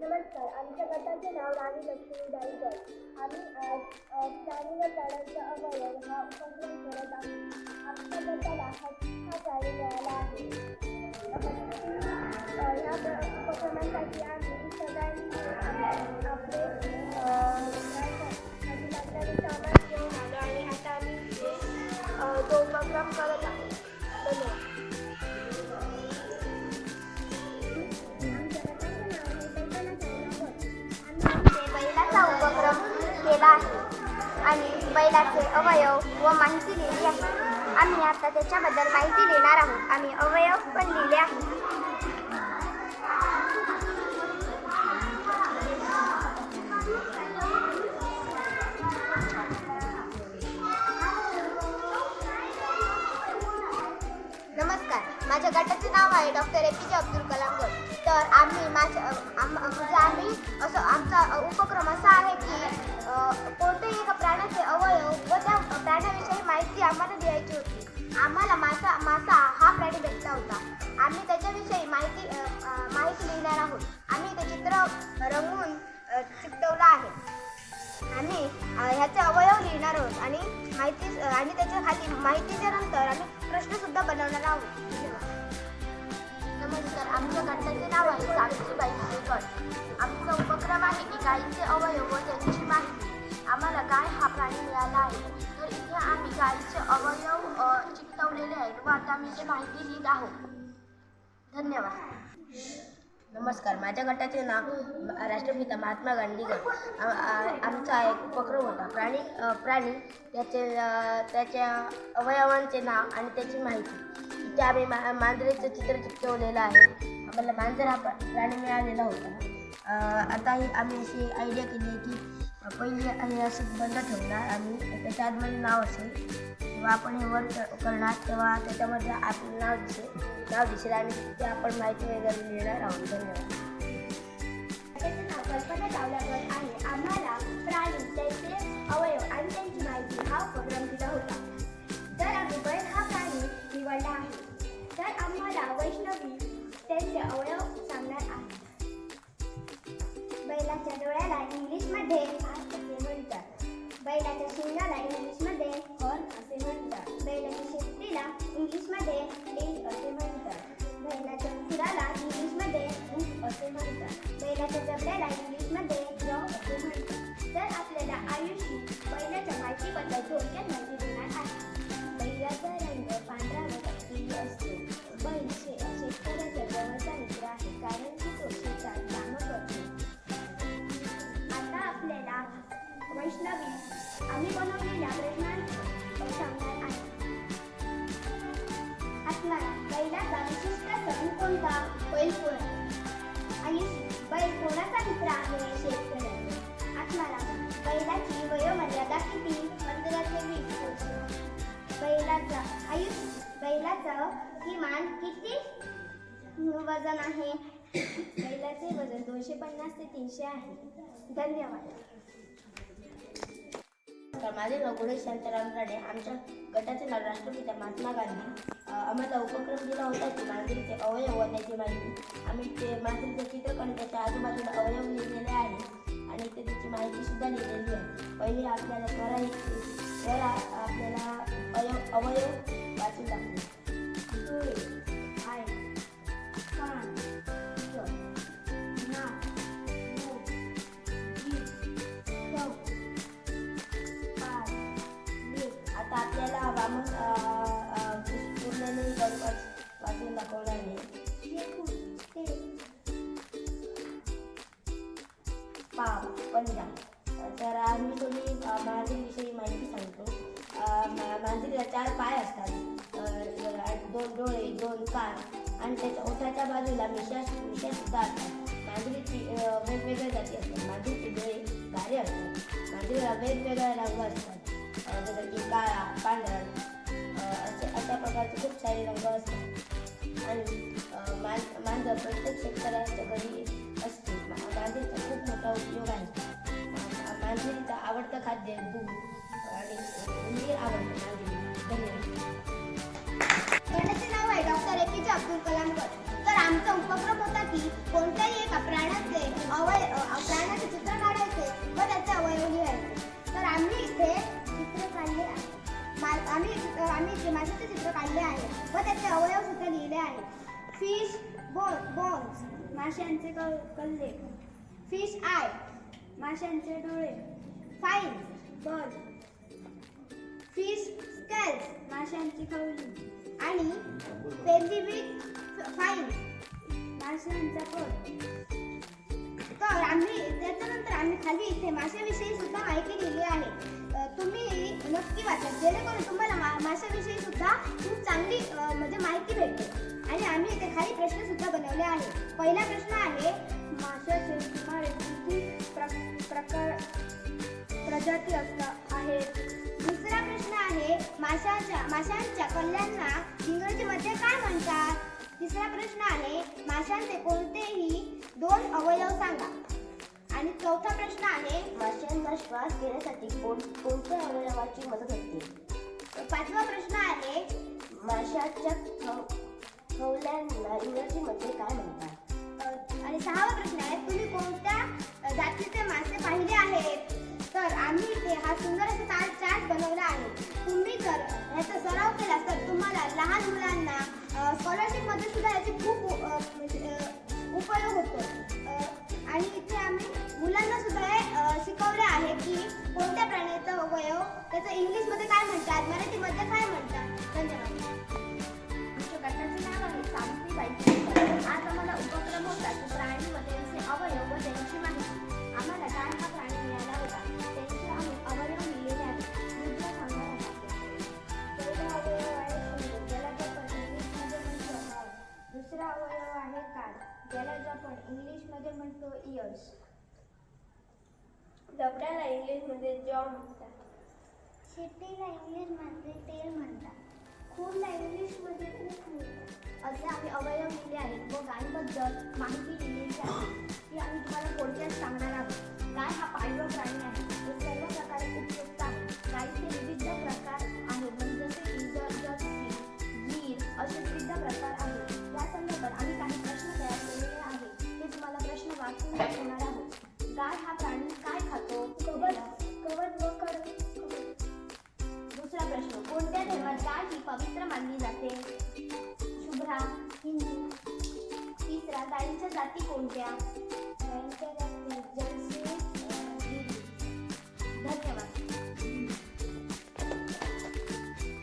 नमस्कार. आमच्या गटाचे नाव राणी लक्ष्मीबाई गट आम्ही आज अ, प्राणी व प्राण्यांचा अवयव हा उपक्रम करत आहोत. आमच्या गटाला हा हा प्राणी मिळाला आहे. या ह्या उपक्रमासाठी आम्ही सगळ्यांनी आपले आपले, लागणारे सामान घेऊन आलो आणि आता आम्ही तो उपक्रम करत अवयव व माहिती लिहिली आहे. आम्ही आता त्याच्याबद्दल माहिती लिहिणार आहोत. आम्ही अवयव पण लिहिले आहे नमस्कार. माझ्या गटाचे नाव आहे डॉक्टर ए पी जे अब्दुल कलाम गट तर आम्ही माझ्या आम म्हणजे आम्ही असं आमचा उपक्रम असा आहे की कोणत्याही एका प्राण्याचे अवयव व त्या प्राण्याविषयी माहिती आम्हाला द्यायची होती. आम्हाला मासा मासा हा प्राणी भेटला होता. आम्ही त्याच्याविषयी माहिती माहिती लिहिणार आहोत. आम्ही ते चित्र रंगवून चिकटवलं आहे. आम्ही ह्याचे अवयव लिहिणार आहोत आणि माहिती आणि त्याच्याखाली माहितीच्या नंतर आम्ही प्रश्नसुद्धा बनवणार आहोत. धन्यवाद. नमस्कार आमच्या गटाचे नाव आहे सावित्रीबाई गट आमचा उपक्रम आहे की गायीचे अवयव व त्यांची माहिती. आम्हाला गाय हा प्राणी मिळाला आहे? तर इथे आम्ही गायीचे अवयव चिकटवलेले आहेत व आता आम्ही ते माहिती लिहित आहोत. धन्यवाद. नमस्कार माझ्या गटाचे नाव राष्ट्रपिता महात्मा गांधी गट आमचा एक उपक्रम होता. प्राणी प्राणी त्याचे त्याच्या अवयवांचे नाव आणि त्याची माहिती. तिथे आम्ही मा मांजरेचं चित्र चिकटवलेलं आहे. आम्हाला मांजर हा प्राणी मिळालेला होता. आताही आता ही आम्ही अशी आयडिया केली आहे की पहिले आम्ही असं बंद ठेवणार आणि त्याच्या आतमध्ये म्हणजे नाव असेल. जेव्हा आपण हे वर करणार तेव्हा त्याच्यामध्ये आपलं नाव दिसेल. नाव दिसेल आणि ते आपण माहिती वगैरे लिहिणार आहोत. धन्यवाद. कल्पना चावल्यावर आहे. आम्हाला प्राणी आहे तर आम्हाला वैष्णवी आम्ही बनवलेल्या प्रश्नांचं सांगणार आहे. आत्माला बैलाचा विशिष्ट सण कोणता? बैल पोळा आणि बैल कोणाचा मित्र आहे शेतकऱ्याचा आत्माला बैलाची वयोमर्यादा किती? पंधरा ते वीस वर्ष. बैलाचा आयुष्य बैलाचं किमान किती? वजन आहे? बैलाचे वजन दोनशे पन्नास ते तीनशे आहे. धन्यवाद. तर माझे नाव गुणेश शांताराम राणे आमच्या गटाचे नाव राष्ट्रपिता महात्मा गांधी. आम्हाला उपक्रम दिला होता की मांजरीचे अवयव त्याची माहिती आम्ही ते मांजरीचं चित्र काढून त्याच्या आजूबाजूला अवयव लिहिलेले आहे आणि ते त्याची माहिती सुद्धा लिहिलेली आहे. पहिले आपल्याला करा स्वर आपल्याला अवयव अवयव वाचू लागले डोळे आय कान तर आम्ही मांजरीविषयी माहिती सांगतो. मा- मांजरीला चार पाय असतात. दोन डोळे दोन कान आणि त्याच्या ओठाच्या बाजूला मिशा मिशा सुद्धा असतात. मांजरीची वेगवेगळ्या जाती असतात. मांजरीचे डोळे भारी असतात. मांजरीला वेगवेगळ्या रंग असतात. जसं की काळा पांढरा असे अशा प्रकारचे खूप सारे रंग असतात. आणि मांजर प्रत्येक शेतकऱ्याच्या घरी खाद्य आणि आवडते नाव आहे डॉक्टर ए पी जे अब्दुल कलामकर तर आमचा उपक्रम होता की कोणत्याही एका प्राण्याचे अवय प्राण्याचे चित्र काढायचे व त्याचे अवयव लिहायचे. तर आम्ही इथे चित्र काढले आहे. आम्ही आम्ही माशाचे चित्र काढले आहे व त्याचे अवयव सुद्धा लिहिले आहे. फिश बॉल बॉल्स माशांचे कल्ले. फिश आय माशांचे डोळे. फाईन बल फिश स्केल्स माशांची खवली आणि पेलिविक फाईन माशांचा पोट तर आम्ही त्याच्यानंतर आम्ही खाली इथे माशाविषयी सुद्धा माहिती लिहिली आहे. तुम्ही नक्की वाचा. जेणेकरून तुम्हाला मा माशाविषयी सुद्धा खूप चांगली म्हणजे माहिती भेटेल आणि आम्ही इथे खाली प्रश्न सुद्धा बनवले आहे पहिला प्रश्न आहे माशाचे सुमारे किती प्र- प्रकार प्रजाती असता आहेत. दुसरा प्रश्न आहे माशाच्या माशांच्या कल्याणना इंग्रजीमध्ये काय म्हणतात? तिसरा प्रश्न आहे माशांचे कोणतेही दोन अवयव सांगा. आणि चौथा प्रश्न आहे माशांना श्वास घेण्यासाठी कोण कोणत्या अवयवाची मदत होते? पाचवा प्रश्न आहे माशाच्या खवल्यांना इंग्रजीमध्ये काय म्हणतात? आणि सहावा प्रश्न आहे तुम्ही कोणत्या जातीचे मासे पाहिले आहेत? तर आम्ही इथे हा सुंदर असा चार्ट चाट बनवला आहे. तुम्ही जर ह्याचा सराव केला तर तुम्हाला लहान मुलांना स्कॉलरशिपमध्ये सुद्धा याची खूप म्हणजे, इंग्लिशमध्ये म्हणतो इयर्स इंग्लिश इंग्लिशमध्ये जॉ म्हणतात. शेतीला इंग्लिशमध्ये टेल म्हणतात. खूनला इंग्लिशमध्ये खूप म्हणतात. असे आम्ही अवयव दिले आहेत. व गायीबद्दल माहिती दिली आहे. ती आम्ही तुम्हाला थोडक्यात सांगणार आहोत. गाय हा पाळीव प्राणी आहे. तो सर्व प्रकारे उपयुक्त आहे. गायीचे विविध जाती कोणत्या? धन्यवाद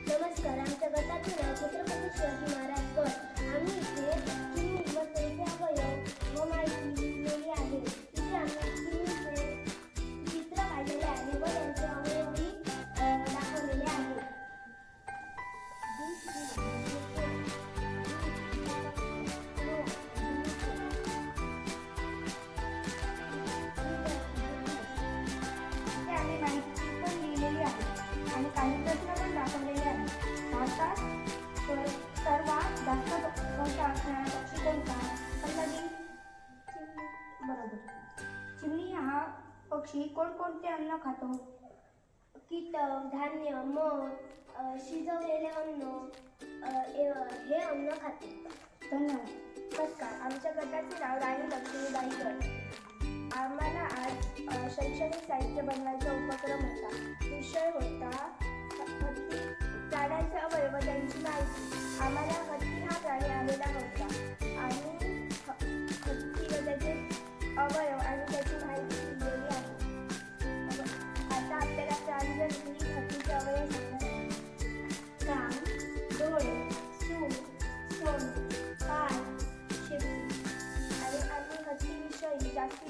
नमस्कार आमच्या गटाचे नाव छत्रपती शिवाजी महाराज. पक्षी कोणकोणते अन्न खातो? कीटक धान्य मध शिजवलेले अन्न ए- हे अन्न खाते. धन्यवाद. नमस्कार. आमच्या गटाचे नाव राणी लक्ष्मीबाई गट आम्हाला आज शैक्षणिक साहित्य बनवायचा उपक्रम होता. विषय होता हत्ती अवयव त्यांची माहिती. आम्हाला हत्ती हा प्राणी आलेला होता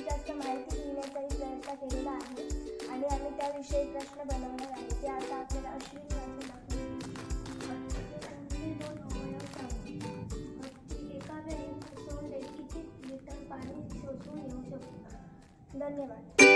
जास्त माहिती घेण्याचाही प्रयत्न केलेला आहे. आणि आम्ही त्याविषयी प्रश्न बनवणार आहे. ते आता आपल्याला अशी वाचून दोन एका वेळी किती लिटर पाणी शोषून घेऊ शकतो? धन्यवाद.